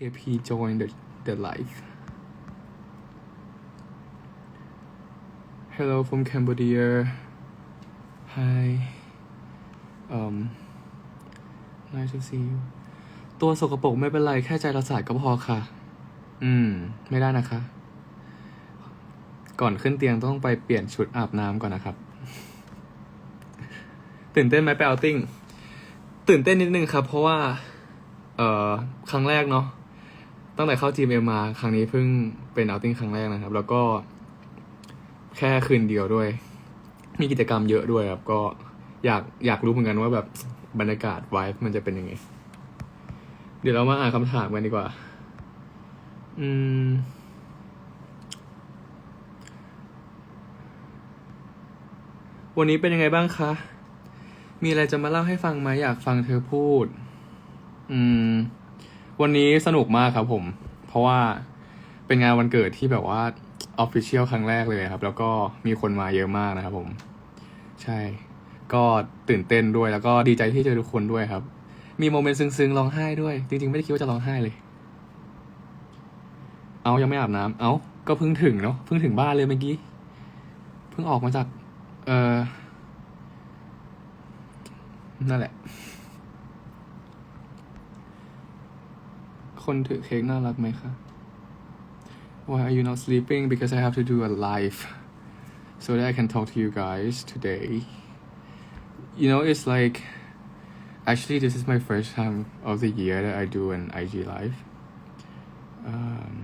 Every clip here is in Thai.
KP join the the live Hello from Cambodia Hi um nice to see you ตัวสกปรกไม่เป็นไร แค่ใจเราสะอาดก็พอค่ะ อืม ไม่ได้นะคะ ก่อนขึ้นเตียงต้องไปเปลี่ยนชุดอาบน้ำก่อนนะครับ ตื่นเต้นไหมไปเอาติ้ง ตื่นเต้นนิดนึงครับ เพราะว่า เอ่อ ครั้งแรกเนาะ ตั้งแต่เข้า GMM มาครั้งนี้เพิ่งเป็นเอาติ้งครั้งแรกนะครับ แล้วก็แค่คืนเดียวด้วย มีกิจกรรมเยอะด้วยครับ ก็อยากอยากรู้เหมือนกันว่าแบบบรรยากาศไวฟ์มันจะเป็นยังไง เดี๋ยวเรามาอ่านคำถามกันดีกว่า อืม วันนี้เป็นยังไงบ้างคะ มีอะไรจะมาเล่าให้ฟังไหมอยากฟังเธอพูด อืม วันนี้สนุกมากครับผม เพราะว่าเป็นงานวันเกิดที่แบบว่าออฟฟิเชียลครั้งแรกเลยครับ แล้วก็มีคนมาเยอะมากนะครับผม ใช่ ก็ตื่นเต้นด้วยแล้วก็ดีใจที่เจอทุกคนด้วยครับ มีโมเมนต์ซึ้งๆร้องไห้ด้วย จริงๆ ไม่ได้คิดว่าจะร้องไห้เลย เอายังไม่อาบน้ำเอาก็เพิ่งถึงเนาะเพิ่งถึงบ้านเลยเมื่อกี้เพิ่งออกมาจาก เออนั่นแหละ คนถือเค้กน่ารักไหมคะ Why are you not sleeping? Because I have to do a live so that I can talk to you guys today. You know, it's like actually this is my first time of the year that I do an IG live. Um,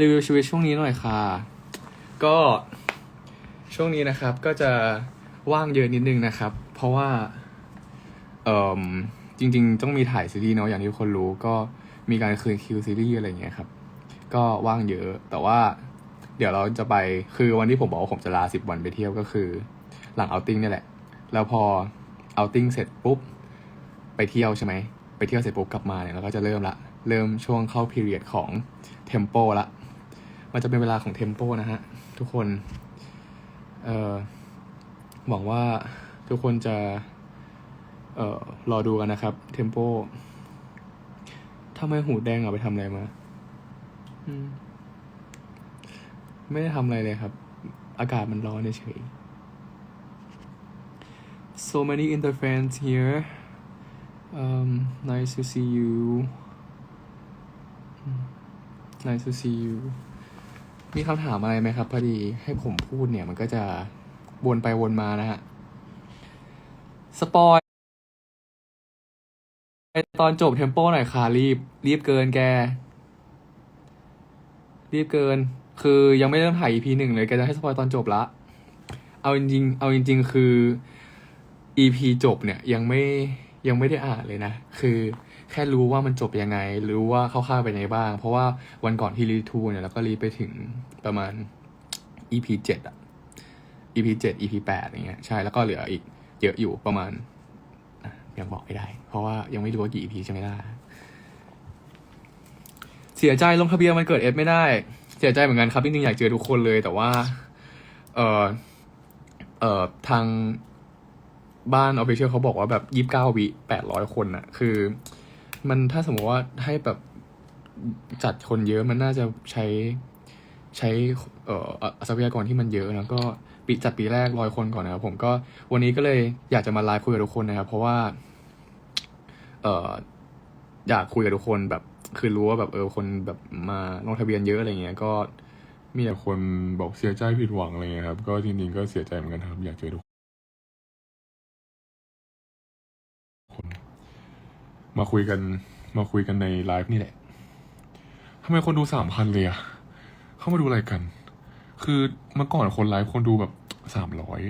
รีวิวชีวิตช่วงนี้หน่อยค่ะ ก็ช่วงนี้นะครับก็จะว่างเยอะนิดนึงนะครับ เพราะว่า เอ่อจริง ๆ ต้องมีถ่ายซีรีส์เนาะอย่างที่ทุกคนรู้ก็มีการคืนคิวซีรีส์อะไรอย่างเงี้ยครับ ก็ว่างเยอะแต่ว่า เดี๋ยวเราจะไปคือวันที่ผมบอกว่าผมจะลาสิบวันไปเที่ยวก็คือ หลังเอาติ้งนี่แหละ แล้วพอเอาติ้งเสร็จปุ๊บไปเที่ยวใช่ไหมไปเที่ยวเสร็จปุ๊บกลับมาเนี่ยเราก็จะเริ่มละเริ่มช่วงเข้าพีเรียดของเทมโปละมันจะเป็นเวลาของเทมโปนะฮะทุกคนเอ่อหวังว่าทุกคนจะ เอ่อรอดูกันนะครับ เทมโปทำไมหูแดงอะไปทำอะไรมาอืมไม่ได้ทำอะไรเลยครับ อากาศมันร้อนเฉย so many inter fans here um nice to see you Mm, nice to see you มีคำถามอะไรไหมครับ พอดีให้ผมพูดเนี่ย มันก็จะวนไปวนมานะฮะ สปอย ตอนจบเทมโปหน่อยค่ะรีบ รีบเกินแก รีบเกิน คือยังไม่เริ่มถ่าย EP หนึ่งเลยแกจะให้สปอยตอนจบละ เอาจริงๆเอาจริง ๆ คือ EP จบเนี่ยยังไม่ยังไม่ได้อ่านเลยนะ คือแค่รู้ว่ามันจบยังไง รู้ว่าคร่าวๆเป็นบ้าง เพราะว่าวันก่อนที่รีทูเนี่ยแล้วก็รีไปถึงประมาณ EP เจ็ดอะ EP เจ็ด EP แปดอย่างเงี้ย ใช่ แล้วก็เหลืออีกเยอะอยู่ประมาณ ยังบอกไม่ได้ เพราะว่ายังไม่รู้ว่ากี่ EP ใช่ไหมล่ะเสียใจลงทะเบียนมันเกิดเอฟไม่ได้ เสียใจเหมือนกันครับจริงๆอยากเจอทุกคนเลย แต่ว่า เออเออทางบ้านออฟฟิเชียลเขาบอกว่าแบบยี่สิบเก้าวิแปดร้อยคนอะคือ มันถ้าสมมติว่าให้แบบจัดคนเยอะมันน่าจะใช้ใช้เอ่อทรัพยากรที่มันเยอะนะก็ ปีจัดปีแรกร้อยคนก่อนนะครับผมก็วันนี้ก็เลยอยากจะมาไลฟ์คุยกับทุกคนนะครับ เพราะว่า เอ่ออยากคุยกับทุกคนแบบคือรู้ว่าแบบเออคนแบบมาลงทะเบียนเยอะอะไรเงี้ยก็มีแต่คนบอกเสียใจผิดหวังอะไรเงี้ยครับ ก็จริงๆก็เสียใจเหมือนกันครับ อยากเจอทุกคนมาคุยกัน มาคุยกันในไลฟ์นี่แหละทำไมคนดูสามพันเลยอะเข้ามาดูอะไรกัน คือเมื่อก่อนคนไลฟ์คนดูแบบสามร้อย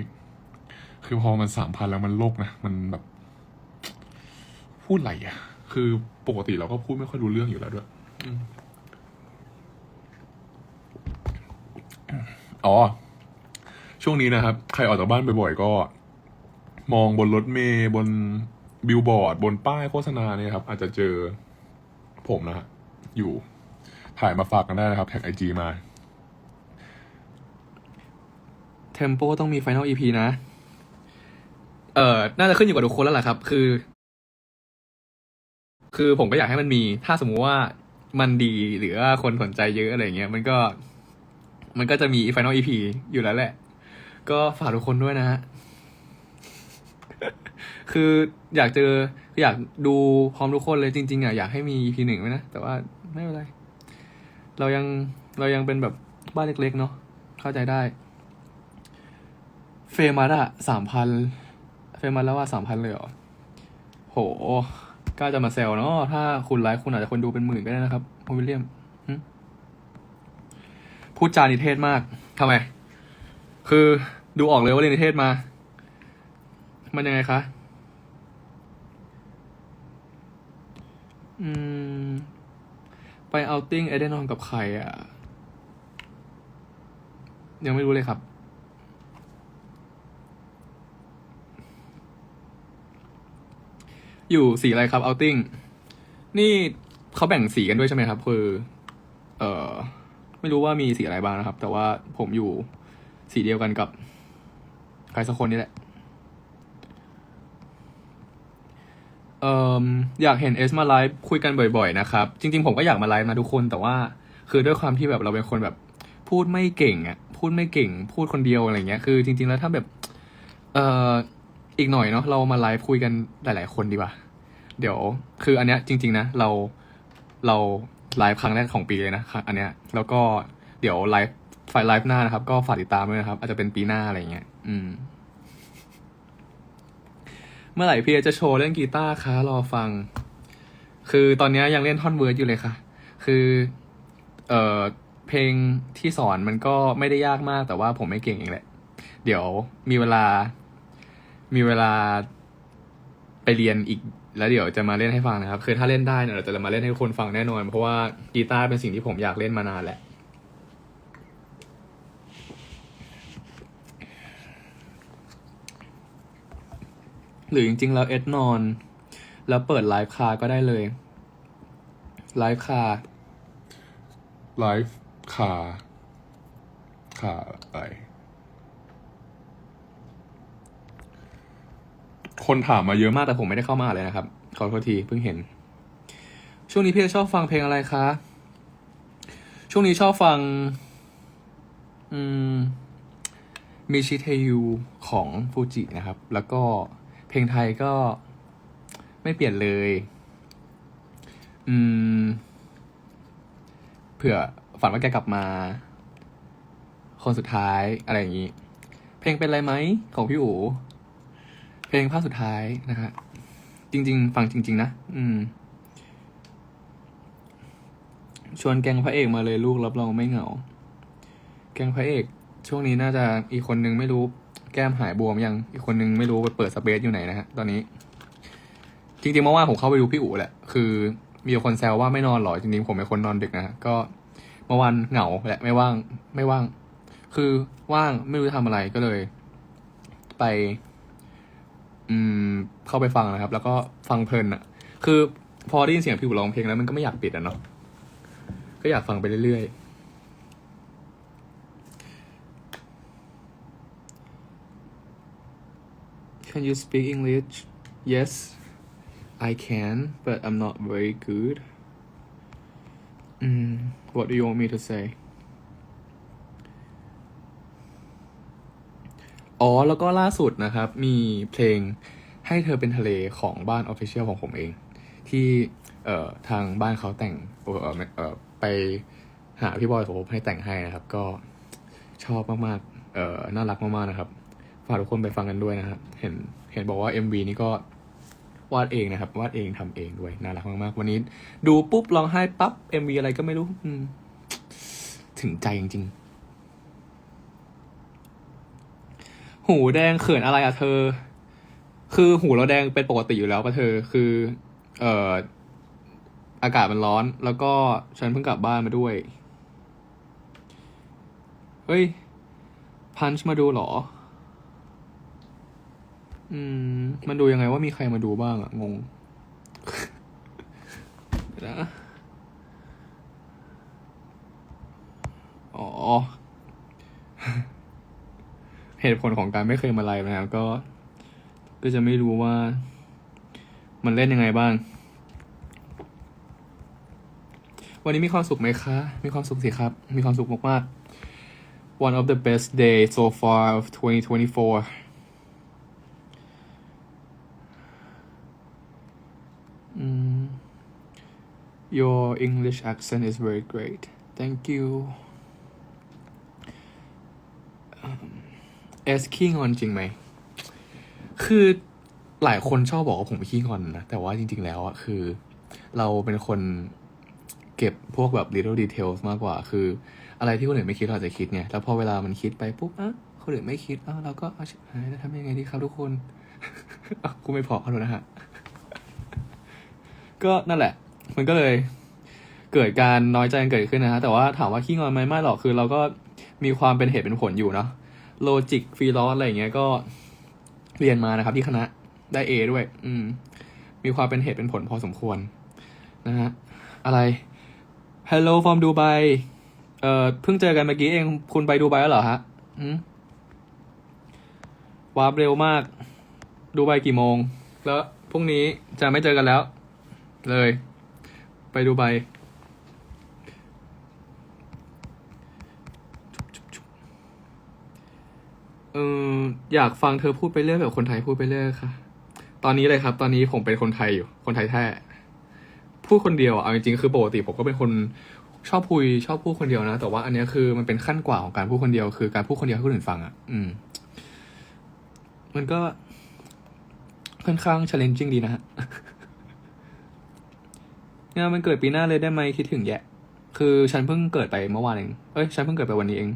คือพอมันสามพันแล้วมันโลกนะ มันแบบ พูดอะไรอะคือปกติเราก็พูดไม่ค่อยรู้เรื่องอยู่แล้วด้วยอ๋อ ช่วงนี้นะครับ ใครออกจากบ้านบ่อยๆก็ มองบนรถเมย์บนบิลบอร์ด บนป้ายโฆษณาเนี่ยครับ อาจจะเจอผมนะฮะอยู่ถ่ายมาฝากกันได้นะครับ แท็กไอจีมา เทมโปต้องมี Final EP นะ เอ่อ น่าจะขึ้นอยู่กับทุกคนแล้วล่ะครับ คือ คือผมก็อยากให้มันมี ถ้าสมมุติว่ามันดีหรือว่าคนสนใจเยอะอะไรเงี้ย มันก็ มันก็จะมี Final EP อยู่แล้วแหละ ก็ฝากทุกคนด้วยนะฮะ คืออยากเจอ อยากดูพร้อมทุกคนเลยจริงๆอะอยากให้มี EP หนึ่งไว้นะ แต่ว่าไม่เป็นไร เรายัง เรายังเป็นแบบบ้านเล็กๆเนาะ เข้าใจได้ เฟรมัสอะสามพันเฟรมัสแล้วว่าสามพันเลยเหรอ โหกล้าจะมาแซวเนาะถ้าคุณไลฟ์คุณอาจจะคนดูเป็นหมื่นก็ได้นะครับคุณวิลเลียมพูดจานิเทศมากทำไม คือดูออกเลยว่าเรียนนิเทศมา มันยังไงคะ อืม ไปเอาติ้งเอเดนอนกับใครอะ ยังไม่รู้เลยครับ อยู่สีอะไรครับเอาติ้งนี่เขาแบ่งสีกันด้วยใช่ไหมครับ คือ เอ่อไม่รู้ว่ามีสีอะไรบ้างนะครับ แต่ว่าผมอยู่สีเดียวกันกับใครสักคนนี่แหละ เอ่ออยากเห็นเอสมาไลฟ์คุยกันบ่อยๆนะครับ จริง ๆ ผมก็อยากมาไลฟ์นะทุกคน แต่ว่าคือด้วยความที่แบบเราเป็นคนแบบ พูดไม่เก่งอะ พูดไม่เก่ง พูดคนเดียวอะไรเงี้ย คือ จริง ๆ แล้วถ้าแบบ เอ่อ อีกหน่อยเนาะเรามาไลฟ์คุยกันหลาย ๆ คนดีกว่า เดี๋ยวคืออันเนี้ยจริง ๆ นะเราเราไลฟ์ครั้งแรกของปีเลยนะอันเนี้ยแล้วก็เดี๋ยวไลฟ์ไฟไลฟ์หน้านะครับ ก็ฝากติดตามด้วยนะครับ อาจจะเป็นปีหน้าอะไรเงี้ยอืม เมื่อไหร่พี่จะโชว์เล่นกีตาร์คะรอฟัง คือตอนเนี้ยยังเล่นท่อนเวิร์ดอยู่เลยค่ะ คือเอ่อเพลงที่สอนมันก็ไม่ได้ยากมากแต่ว่าผมไม่เก่งเองแหละ เดี๋ยวมีเวลา มีเวลาไปเรียนอีกแล้วเดี๋ยวจะมาเล่นให้ฟังนะครับ คือถ้าเล่นได้เนี่ยเราจะมาเล่นให้คนฟังแน่นอน เพราะว่ากีตาร์เป็นสิ่งที่ผมอยากเล่นมานานแหละหรือจริงๆแล้วเอ็ดนอน แล้วเปิดไลฟ์คาก็ได้เลยไลฟ์คาไลฟ์ขาขาอะไร คนถามมาเยอะมากแต่ผมไม่ได้เข้ามาเลยนะครับ ขอโทษทีเพิ่งเห็น ช่วงนี้พี่ชอบฟังเพลงอะไรคะ ช่วงนี้ชอบฟัง อืมมิชิเทยูของฟูจินะครับ แล้วก็เพลงไทยก็ไม่เปลี่ยนเลย อืม เผื่อฝันว่าแกกลับมา คนสุดท้ายอะไรอย่างนี้ เพลงเป็นอะไรไหมของพี่อู๋ ลงภาคสุดท้ายนะฮะจริง ๆ ฟังจริง ๆ นะ อืม ชวนแกงพระเอกมาเลยลูกรับรองไม่เหงา แกงพระเอก ช่วงนี้น่าจะอีกคนนึงไม่รู้ แก้มหายบวมยัง อีกคนนึงไม่รู้ไปเปิดสเปซอยู่ไหนนะฮะตอนนี้ จริงๆเมื่อวานผมเข้าไปดูพี่อู๋แหละ คือมีคนแซวว่าไม่นอนหรอจริงๆผมเป็นคนนอนดึกนะฮะก็เมื่อวานเหงาแหละไม่ว่าง ไม่ว่าง คือว่างไม่รู้จะทำอะไรก็เลย ไป อืมเข้าไปฟังนะครับ แล้วก็ฟังเพลินอะคือพอได้ยินเสียงพี่อู๋ร้องเพลงแล้วมันก็ไม่อยากปิดอะเนาะก็อยากฟังไปเรื่อยๆ Can you speak English Yes I can but I'm not very good อืม What do you want me to say อ๋อ แล้วก็ล่าสุดนะครับ มีเพลงให้เธอเป็นทะเลของบ้าน Official ของผมเอง ที่เอ่อทางบ้านเขาแต่งเอ่อเอ่อไปหาพี่บอยผมให้แต่งให้นะครับ ก็ชอบมากๆเอ่อน่ารักมากๆนะครับฝากทุกคนไปฟังกันด้วยนะครับ เห็นเห็นบอกว่า MV นี้ก็วาดเองนะครับ วาดเองทำเองด้วยน่ารักมากๆวันนี้ ดูปุ๊บร้องไห้ปั๊บ MV อะไรก็ไม่รู้ถึงใจจริงๆ หูแดงเขินอะไรอะเธอ คือหูเราแดงเป็นปกติอยู่แล้วปะเธอ คือ เอ่อ อากาศมันร้อน แล้วก็ฉันเพิ่งกลับบ้านมาด้วย เฮ้ย พันช์มาดูเหรอ อืม มันดูยังไงว่ามีใครมาดูบ้างอะงงนะอ๋อ เหตุผลของการไม่เคยมาไลฟ์นะครับก็ ก็จะไม่รู้ว่า มันเล่นยังไงบ้าง วันนี้มีความสุขไหมคะ มีความสุขสิครับ มีความสุขมากๆ one of the best day so far of 2024 your English accent is very great thank you เอสขี้งอนจริงไหม คือหลายคนชอบบอกว่าผมขี้งอนนะ แต่ว่าจริง ๆ แล้วอะคือ เราเป็นคนเก็บพวกแบบ little details มากกว่า คือ อะไรที่คนอื่นไม่คิดเราจะคิดไง แล้วพอเวลามันคิดไปปุ๊บอะคนอื่นไม่คิดอะเราก็เอาชิบหายแล้วทำยังไงดีครับทุกคน กูไม่พอเขอโทษนะฮะ ก็นั่นแหละ มันก็เลยเกิดการน้อยใจกันเกิดขึ้นนะฮะ แต่ว่าถามว่าขี้งอนไหมไม่หรอก คือเราก็มีความเป็นเหตุเป็นผลอยู่เนาะ โลจิกฟรีลอสอะไรอย่างเงี้ยก็เรียนมานะครับที่คณะได้ A ด้วย อืม มีความเป็นเหตุเป็นผลพอสมควร นะฮะ อะไร Hello from Dubai เอ่อ เพิ่งเจอกันเมื่อกี้เอง คุณไปดูไบแล้วเหรอฮะอวาร์ปเร็วมาก ดูไบกี่โมง แล้วพรุ่งนี้จะไม่เจอกันแล้ว เลย ไปดูไบ เอออยากฟังเธอพูดไปเรื่อยแบบคนไทยพูดไปเรื่อยค่ะ ตอนนี้เลยครับ ตอนนี้ผมเป็นคนไทยอยู่ คนไทยแท้พูดคนเดียวเอาจริงๆคือปกติผมก็เป็นคนชอบพูดชอบพูดคนเดียวนะแต่ว่าอันนี้คือมันเป็นขั้นกว่าของการพูดคนเดียวคือการพูดคนเดียวให้คนอื่นฟังอะอืม มันก็ค่อนข้าง challenging ดีนะฮะงานมันเกิดปีหน้าเลยได้ไหมคิดถึงแยะ คือฉันเพิ่งเกิดไปเมื่อวานเอง เอ้ย ฉันเพิ่งเกิดไปวันนี้เอง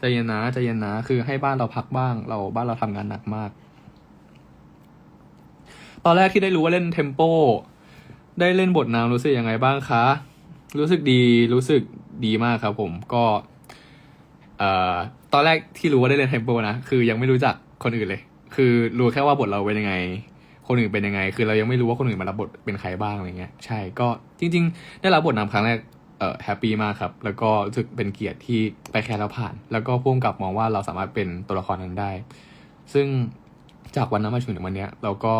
ใจเย็นนะใจเย็นนะคือให้บ้านเราพักบ้าง เราบ้านเราทำงานหนักมาก ตอนแรกที่ได้รู้ว่าเล่นเทมโปได้เล่นบทนางรู้สึกยังไงบ้างคะ รู้สึกดีรู้สึกดีมากครับผมก็เอ่อตอนแรกที่รู้ว่าได้เล่นเทมโปนะคือยังไม่รู้จักคนอื่นเลย คือรู้แค่ว่าบทเราเป็นยังไง คนอื่นเป็นยังไง คือเรายังไม่รู้ว่าคนอื่นมารับบทเป็นใครบ้างอะไรเงี้ยใช่ก็จริง ๆ ได้รับบทนำครั้งแรก เอ่อแฮปปี้มากครับ แล้วก็รู้สึกเป็นเกียรติที่ไปแค่แล้วผ่าน แล้วก็พ่วงกับมองว่าเราสามารถเป็นตัวละครนั้นได้ ซึ่งจากวันนั้นมาถึงวันนี้เราก็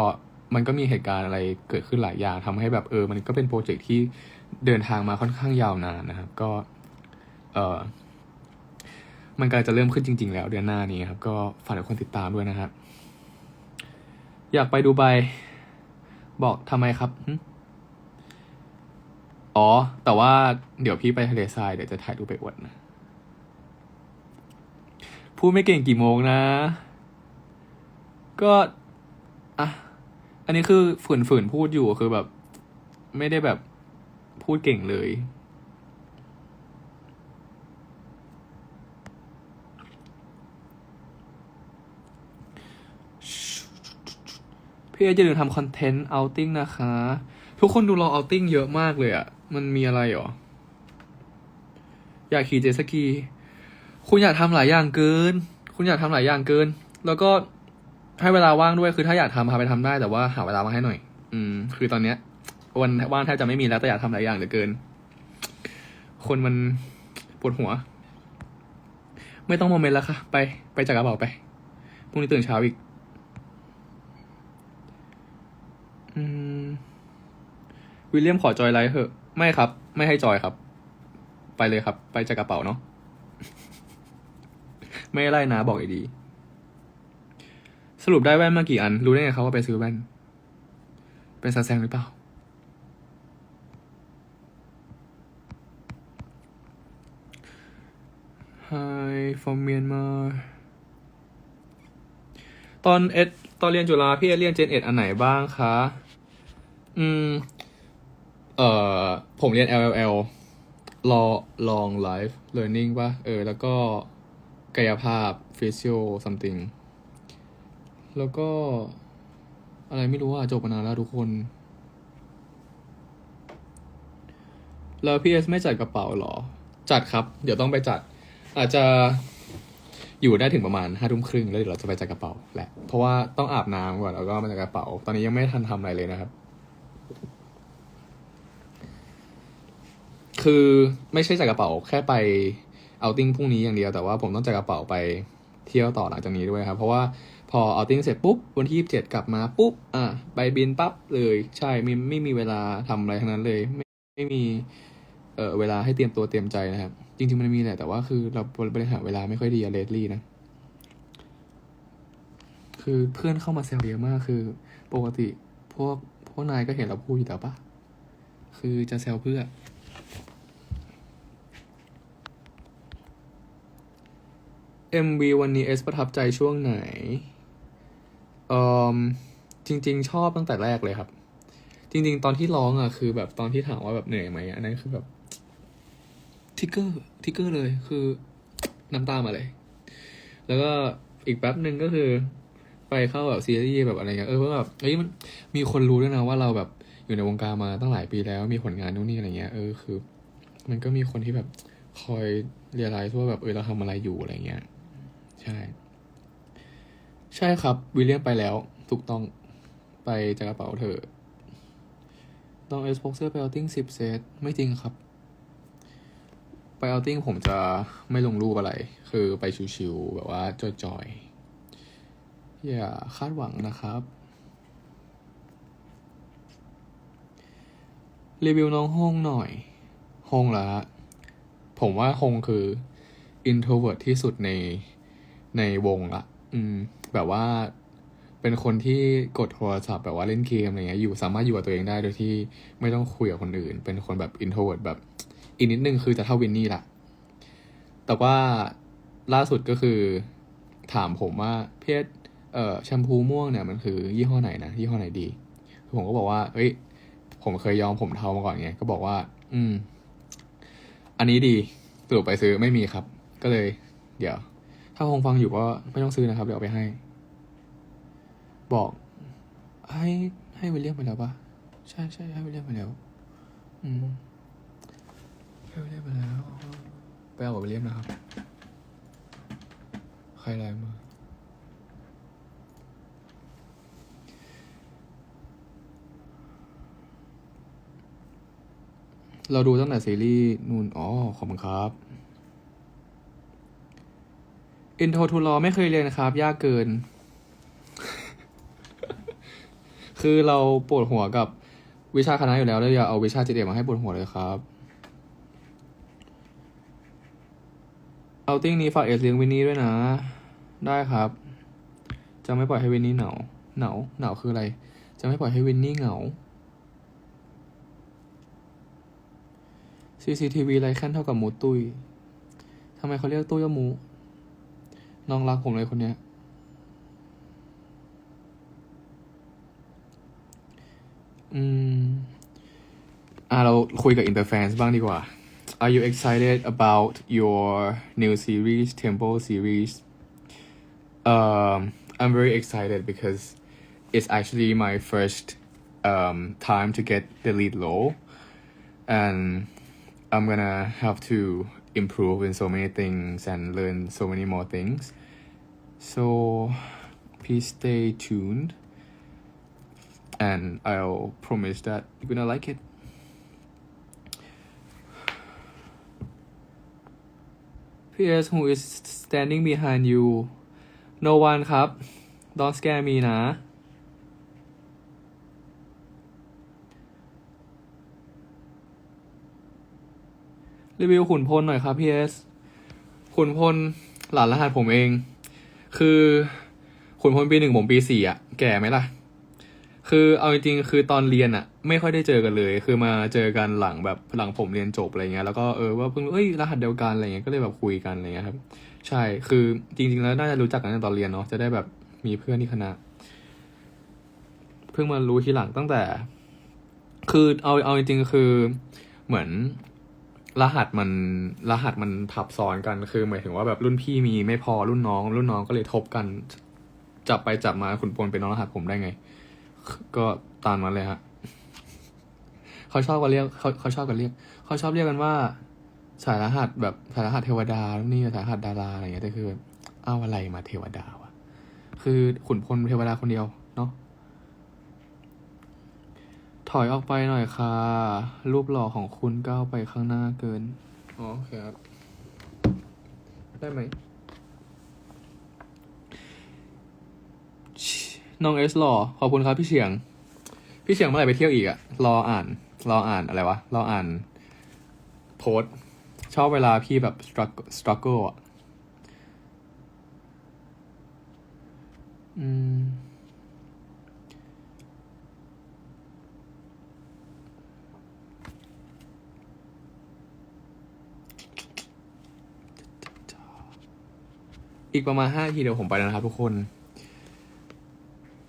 มันก็มีเหตุการณ์อะไรเกิดขึ้นหลายอย่างทำให้แบบเออ มันก็เป็นโปรเจกต์ที่เดินทางมาค่อนข้างยาวนานนะครับ ก็เออมันกำลังจะเริ่มขึ้นจริง ๆ แล้วเดือนหน้านี้ครับ ก็ฝากทุกคนติดตามด้วยนะครับอยากไปดูไบบอกทำไมครับ อ๋อ แต่ว่าเดี๋ยวพี่ไปทะเลทรายเดี๋ยวจะถ่ายรูปไปอวดนะพูดไม่เก่งกี่โมงนะ ก็อะอันนี้คือฝืนฝืนๆพูดอยู่คือแบบ ไม่ได้แบบพูดเก่งเลย พี่จะลืมทำคอนเทนต์เอาติ้งนะคะ ทุกคนดูราเอาติ้งเยอะมากเลยอะมันมีอะไรหรอ อยากขี่เจสกี คุณอยากทำหลายอย่างเกิน คุณอยากทำหลายอย่างเกิน แล้วก็ให้เวลาว่างด้วยคือถ้าอยากทำพาไปทำได้แต่ว่าหาเวลามาให้หน่อย อืม คือตอนเนี้ย วันว่างแทบจะไม่มีแล้วแต่อยากทำหลายอย่างเหลือเกิน คนมันปวดหัว ไม่ต้องโมเมนต์แล้วค่ะ ไปไปจากกระเป๋าไปพรุ่งนี้ตื่นเช้าอีก อืม วิลเลียมขอจอยไลท์เหอะ ไม่ครับ ไม่ให้จอยครับ ไปเลยครับ ไปจากกระเป๋าเนาะ ไม่ไล่นะบอกไอ้ดี สรุปได้แว่นมากี่อัน รู้ได้ไงครับว่าไปซื้อแว่น เป็นซาแซงหรือเปล่า Hi from Myanmar ตอนเอ็ดตอนเรียนจุฬาพี่เอเรียนเจนเอ็ดอันไหนบ้างคะ อืม เอ่อผมเรียน LLL Law Long Life Learning ป่ะ เออ แล้วก็กายภาพ Facial something แล้วก็ อะไรไม่รู้อะ จบมานานแล้วทุกคน แล้วพีเอสไม่จัดกระเป๋าหรอ จัดครับ เดี๋ยวต้องไปจัด อาจจะอยู่ได้ถึงประมาณห้าทุ่มครึ่งแล้วเดี๋ยวเราจะไปจัดกระเป๋าแหละ เพราะว่าต้องอาบน้ำก่อนแล้วก็มาจัดกระเป๋า ตอนนี้ยังไม่ทันทำอะไรเลยนะครับ คือไม่ใช่จัดกระเป๋าแค่ไปเอาติ้งพรุ่งนี้อย่างเดียวแต่ว่าผมต้องจัดกระเป๋าไปเที่ยวต่อหลังจากนี้ด้วยครับ เพราะว่าพอเอาติ้งเสร็จปุ๊บวันที่ยี่สิบเจ็ดกลับมาปุ๊บอะไปบินปั๊บเลยใช่ไม่ไม่มีเวลาทำอะไรทั้งนั้นเลย ไม่ไม่มีเออเวลาให้เตรียมตัวเตรียมใจนะครับ จริงๆมันมีแหละแต่ว่าคือเราบริหารเวลาไม่ค่อยดีอะเลดลี่นะคือเพื่อนเข้ามาแซวเยอะมากคือ ปกติพวกพวกนายก็เห็นเราพูดอยู่แต่ปะคือจะแซวเพื่อ MV วันนี้เอสประทับใจช่วงไหนเอ่อจริง ๆ ชอบตั้งแต่แรกเลยครับ จริง ๆ ตอนที่ร้องอะคือ แบบตอนที่ถามว่าแบบเหนื่อยไหมอันนั้นคือแบบทิกเกอร์ทิกเกอร์เลยคือน้ำตามาเลย แล้วก็อีกแป๊บหนึ่งก็คือ ไปเข้าแบบซีรีส์แบบอะไรเงี้ยเออว่าแบบเอ้ยมันมีคนรู้ด้วยนะว่าเราแบบอยู่ในวงการมาตั้งหลายปีแล้วมีผลงานนู่นนี่อะไรเงี้ยเออคือ มันก็มีคนที่แบบคอยเรียลไลซ์ว่าแบบเออเราทำอะไรอยู่อะไรเงี้ย ใช่ ใช่ครับ วิลเลียมไปแล้ว ถูกต้องไปจากกระเป๋าเธอะน้องเอสพกเสื้อไปเอาติ้งสิบเซตไม่จริงครับ ไปเอาติ้งผมจะไม่ลงรูปอะไร คือไปชิวๆแบบว่าจอยๆ อย่าคาดหวังนะครับ รีวิวน้องฮงหน่อยฮงเหรอฮะผมว่าฮงคือ introvert ที่สุดใน ในวงละอืม แบบว่าเป็นคนที่กดโทรศัพท์แบบว่าเล่นเกมอะไรเงี้ยอยู่สามารถอยู่กับตัวเองได้โดยที่ไม่ต้องคุยกับคนอื่น เป็นคนแบบ introvert แบบอีกนิดนึงคือจะเท่าวินนี่แหละแต่ว่าล่าสุดก็คือ ถามผมว่าเพชรเอ่อแชมพูม่วงเนี่ยมันคือยี่ห้อไหนนะยี่ห้อไหนดี ผมก็บอกว่า เอ้ย ผมเคยยอมผมเทามาก่อนไงก็บอกว่า อืม อันนี้ดีสรุปไปซื้อไม่มีครับ ก็เลย เดี๋ยว ถ้าคงฟังอยู่ก็ไม่ต้องซื้อนะครับ เดี๋ยวเอาไปให้ บอก ให้ให้วิลเลียมไปแล้วปะใช่ใช่ให้วิลเลียมไปแล้ว อืมให้วิลเลียมไปแล้ว ไปเอากับวิลเลียมนะครับ ใครไลน์มาเราดูตั้งแต่ซีรีส์นูนอ๋อ ขอบคุณครับ อินโทรทูลอไม่เคยเรียนนะครับ ยากเกิน คือเราปวดหัวกับวิชาคณะอยู่แล้วเลยอย่าเอาวิชาจิตเอกมาให้ปวดหัวเลยครับ เอาติ้งนี้ฝากเอสเลี้ยงวินนี่ด้วยนะ ได้ครับ จะไม่ปล่อยให้วินนี่เหงาเหงาเหงาคืออะไร จะไม่ปล่อยให้วินนี่เหงา CCTV ไรแค่นเท่ากับหมูตุยทำไมเขาเรียกตุ้ยว่าหมู น้องรักผมเลยคนเนี้ย อืม อะเราคุยกับ Interfans บ้างดีกว่า Are you excited about your new series, Temple series? Um, I'm very excited because it's actually my first um, time to get the lead role. And I'm gonna have to improve in so many things and learn so many more things. So please stay tuned, and I'll promise that you're gonna like it. P.S. Who is standing behind you? No one ครับ Don't scare me นะ รีวิวขุนพลหน่อยครับ P.S. ขุนพลหลานรหัสผมเอง คือขุนพลปีหนึ่งผมปีสี่อะแก่ไหมล่ะ คือเอาจริงๆคือตอนเรียนอะไม่ค่อยได้เจอกันเลย คือมาเจอกันหลังแบบหลังผมเรียนจบอะไรเงี้ยแล้วก็เออว่าเพิ่งเอ้ยรหัสเดียวกันอะไรเงี้ยก็เลยแบบคุยกันอะไรเงี้ยครับ ใช่คือจริง ๆ แล้วน่าจะรู้จักกันตั้งแต่ตอนเรียนเนาะจะได้แบบมีเพื่อนที่คณะเพิ่งมารู้ทีหลังตั้งแต่ คือเอาเอาจริงๆคือเหมือน รหัสมันรหัสมันทับซ้อนกันคือหมายถึงว่าแบบรุ่นพี่มีไม่พอรุ่นน้อง รุ่นน้องก็เลยทบกัน จับไปจับมาขุนพลเป็นน้องรหัสผมได้ไง ก็ตามนั้นเลยฮะเขาชอบกันเรียกเขาเขาชอบกันเรียกเขาชอบเรียกกันว่า สายรหัสแบบสายรหัสเทวดานู่นนี่สายรหัสดาราอะไรอย่างเงี้ยแต่คือเอาอะไรมาเทวดาวะคือขุนพลเทวดาคนเดียวเนาะ ถอยออกไปหน่อยค่ะ รูปหล่อของคุณก้าวไปข้างหน้าเกิน อ๋อโอเคครับ ได้ไหม น้องเอสหล่อ ขอบคุณครับพี่เฉียง พี่เฉียงเมื่อไหร่ไปเที่ยวอีกอะรออ่าน รออ่านอะไรวะ รออ่าน โพสชอบเวลาพี่แบบ struggle struggle อะอืม อีกประมาณห้าทีเดี๋ยวผมไปแล้วนะครับทุกคน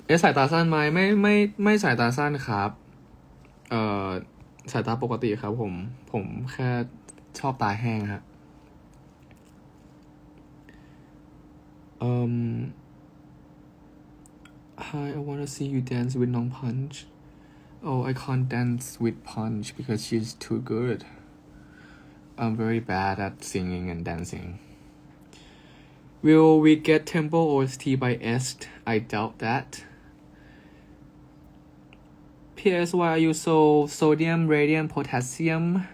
เอ๊ะสายตาสั้นไหมไม่ไม่ไม่สายตาสั้นครับ เอ่อสายตาปกติครับผม ผมแค่ชอบตาแห้งฮะเอ่ม Hi I wanna see you dance with น้อง Punch Oh I can't dance with Punch because she's too good I'm very bad at singing and dancing Will we get Tempo OST by Est? I doubt that. PS, why are you so sodium, radium, potassium?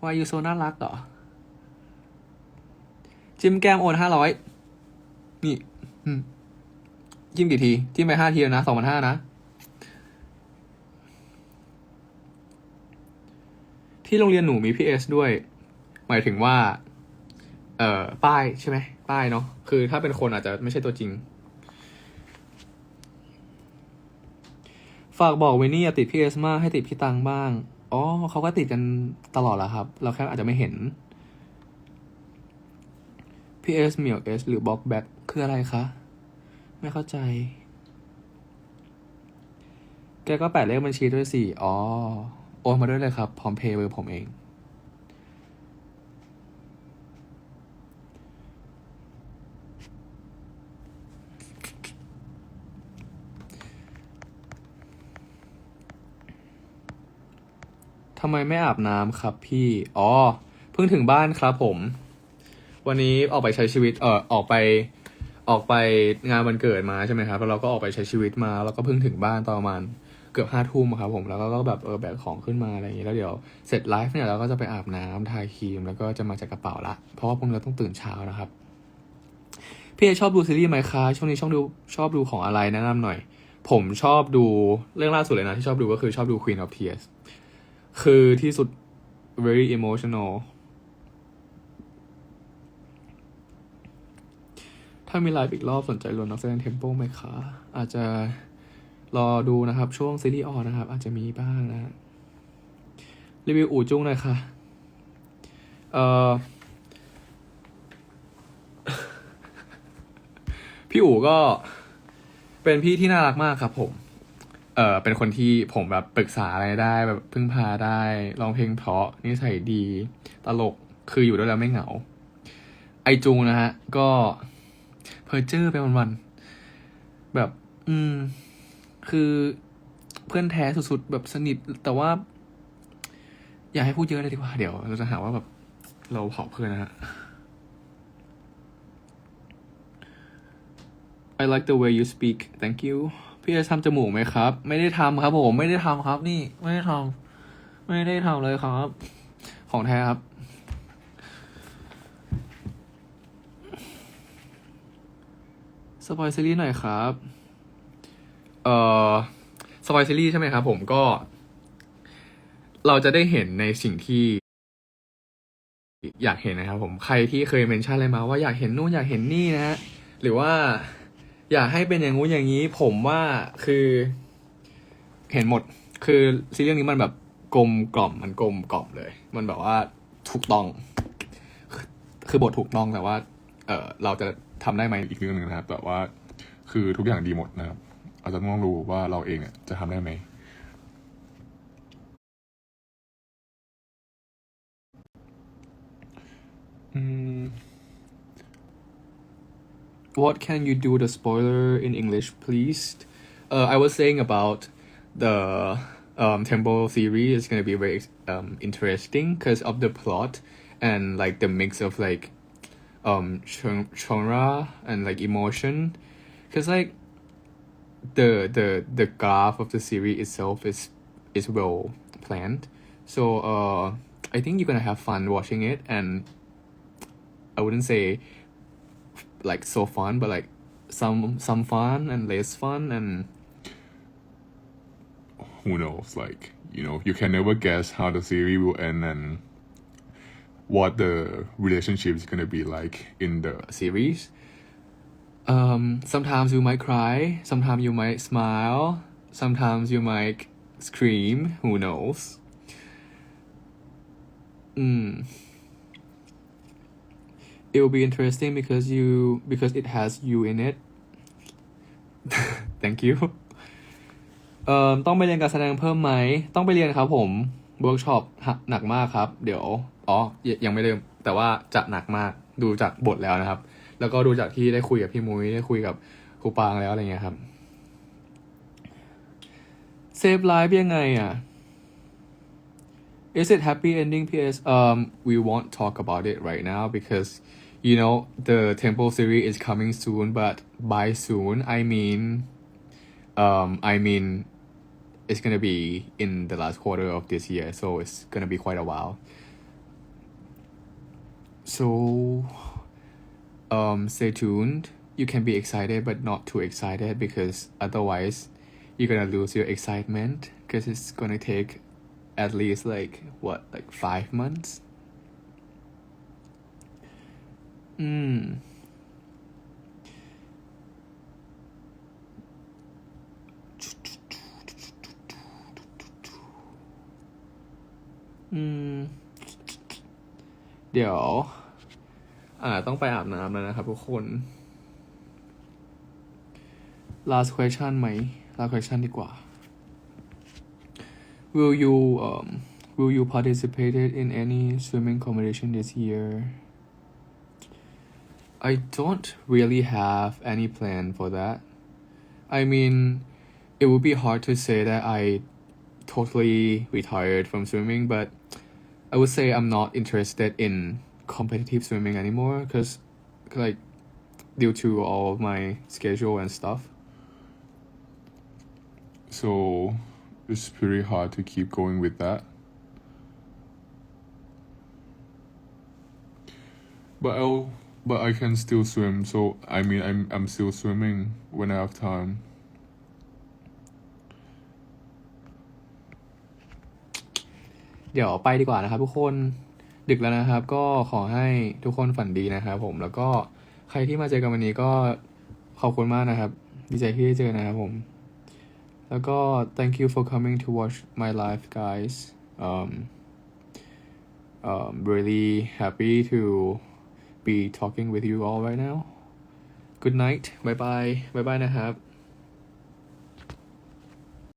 Why are you so น่ารักเหรอ จิ้มแก้มโอนห้าร้อยนี่จิ้มกี่ที จิ้มไปห้าทีแล้วนะสองพันห้านะ ที่โรงเรียนหนูมี PS ด้วย หมายถึงว่า เอ่อป้ายใช่ไหมป้ายเนาะคือถ้าเป็นคนอาจจะไม่ใช่ตัวจริง ฝากบอกเวนนี่อย่าติดพี่เอสมากให้ติดพี่ตังบ้างอ๋อเขาก็ติดกันตลอดแล้วครับ เราแค่อาจจะไม่เห็นพีเอสเหมียวเอสหรือบล็อกแบ็คคืออะไรคะ ไม่เข้าใจ แกก็แปะเลขบัญชีด้วยสิอ๋อ โอนมาด้วยเลยครับ พร้อมเพย์เบอร์ผมเอง ทำไมไม่อาบน้ำครับพี่ อ๋อ เพิ่งถึงบ้านครับผม วันนี้ออกไปใช้ชีวิต เออออกไป ออกไปงานวันเกิดมาใช่ไหมครับแล้วเราก็ออกไปใช้ชีวิตมา แล้วก็เพิ่งถึงบ้านตอนประมาณเกือบห้าทุ่มครับผม แล้วก็แบบเออแบกของขึ้นมาอะไรอย่างนี้ แล้วเดี๋ยวเสร็จไลฟ์เนี่ยเราก็จะไปอาบน้ำทาครีม แล้วก็จะมาจากกระเป๋าละ เพราะว่าพวกนี้เราต้องตื่นเช้านะครับ พี่ชอบดูซีรีส์ไหมคะ ช่วงนี้ช่องดูชอบดูของอะไรแนะนำหน่อย ผมชอบดูเรื่องล่าสุดเลยนะที่ชอบดูก็คือชอบดู Queen of Tears คือที่สุด very emotional ถ้ามีไลฟ์อีกรอบสนใจรวมนักแสดงเทมโปไหมคะ อาจจะรอดูนะครับ ช่วงซีรีส์ออนนะครับ อาจจะมีบ้างนะ รีวิวอู่จุ้งหน่อยค่ะ เอ่อ พี่อู๋ก็เป็นพี่ที่น่ารักมากครับผม เออเป็นคนที่ผมแบบปรึกษาอะไรได้แบบพึ่งพาได้ร้องเพลงเพราะนิสัยดีตลกคืออยู่ด้วยแล้วไม่เหงา ไอจูงนะฮะ ก็เพอเจอร์ไปวันๆแบบ อืม คือเพื่อนแท้สุดๆ แบบสนิท แต่ว่า อย่าให้พูดเยอะเลยดีกว่า เดี๋ยว เราจะหาว่าแบบ เราเผาเพื่อนนะฮะ I like the way you speak thank you พี่จะทำจมูกไหมครับ ไม่ได้ทำครับผมไม่ได้ทำครับ นี่ไม่ได้ทำไม่ได้ทำเลยครับ ของแท้ครับ สปอยซีรีส์หน่อยครับ เอ่อสปอยซีรีส์ใช่ไหมครับผมก็ เราจะได้เห็นในสิ่งที่อยากเห็นนะครับผมใครที่เคยเมนชั่นอะไรมาว่าอยากเห็นนู่นอยากเห็นนี่นะ หรือว่า อยากให้เป็นอย่างงู้นอย่างนี้ ผมว่าคือ เห็นหมด คือซีรีส์เรื่องนี้มันแบบกลมกล่อมมันกลมกล่อมเลย มันแบบว่าถูกต้อง คือบทถูกต้องแต่ว่า เออเราจะทำได้ไหมอีกเรื่องหนึ่งนะครับแต่ว่าคือทุกอย่างดีหมดนะครับอาจจะต้องรู้ว่าเราเองเนี่ยจะทำได้ไหมอืม What can you do the spoiler in English, please? Uh, I was saying about the um, Temple series is gonna be very um, interesting because of the plot and like the mix of like um genre and like emotion. Because like the the the graph of the series itself is is well planned. So uh, I think you're gonna have fun watching it, and I wouldn't say like so fun, but like some some fun and less fun and who knows like you know you can never guess how the series will end and what the relationship is gonna be like in the series. Um, sometimes you might cry, sometimes you might smile, sometimes you might scream. Who knows? Mm. It will be interesting because you because it has you in it. Thank you. เอ่อต้องไปเรียนการแสดงเพิ่มไหม ต้องไปเรียนครับผมเวิร์กช็อปหนักมากครับ เดี๋ยว อ๋อยยังไม่เริ่ม แต่ว่าจะหนักมากดูจากบทแล้วนะครับ แล้วก็ดูจากที่ได้คุยกับพี่มุ้ยได้คุยกับครูปางแล้วอะไรเงี้ยครับเซฟไลฟ์ยังไงอะ Is it happy ending? PS. Um, we won't talk about it right now because, you know, the Temple series is coming soon. But by soon, I mean, um, I mean, it's gonna be in the last quarter of this year, so it's gonna be quite a while. So, um, stay tuned. You can be excited, but not too excited because otherwise, you're gonna lose your excitement because it's gonna take at least like what like five months mm. เดี๋ยว อ่า ต้องไปอาบน้ำแล้วนะครับทุกคน last question ไหม last question ดีกว่า Will you um will you participated in any swimming competition this year? I don't really have any plan for that. I mean, it would be hard to say that I totally retired from swimming, but I would say I'm not interested in competitive swimming anymore because like due to all my schedule and stuff. so it's pretty hard to keep going with that but I'll but I can still swim so I mean I'm I'm still swimming when I have time เดี๋ยวไปดีกว่านะครับทุกคนดึกแล้วนะครับ ก็ขอให้ทุกคนฝันดีนะครับผมแล้วก็ใครที่มาเจอกันวันนี้ก็ขอบคุณมากนะครับ ดีใจที่ได้เจอนะครับผม แล้วก็ thank you for coming to watch my live guys um um really happy to be talking with you all right now good night bye bye bye bye นะครับ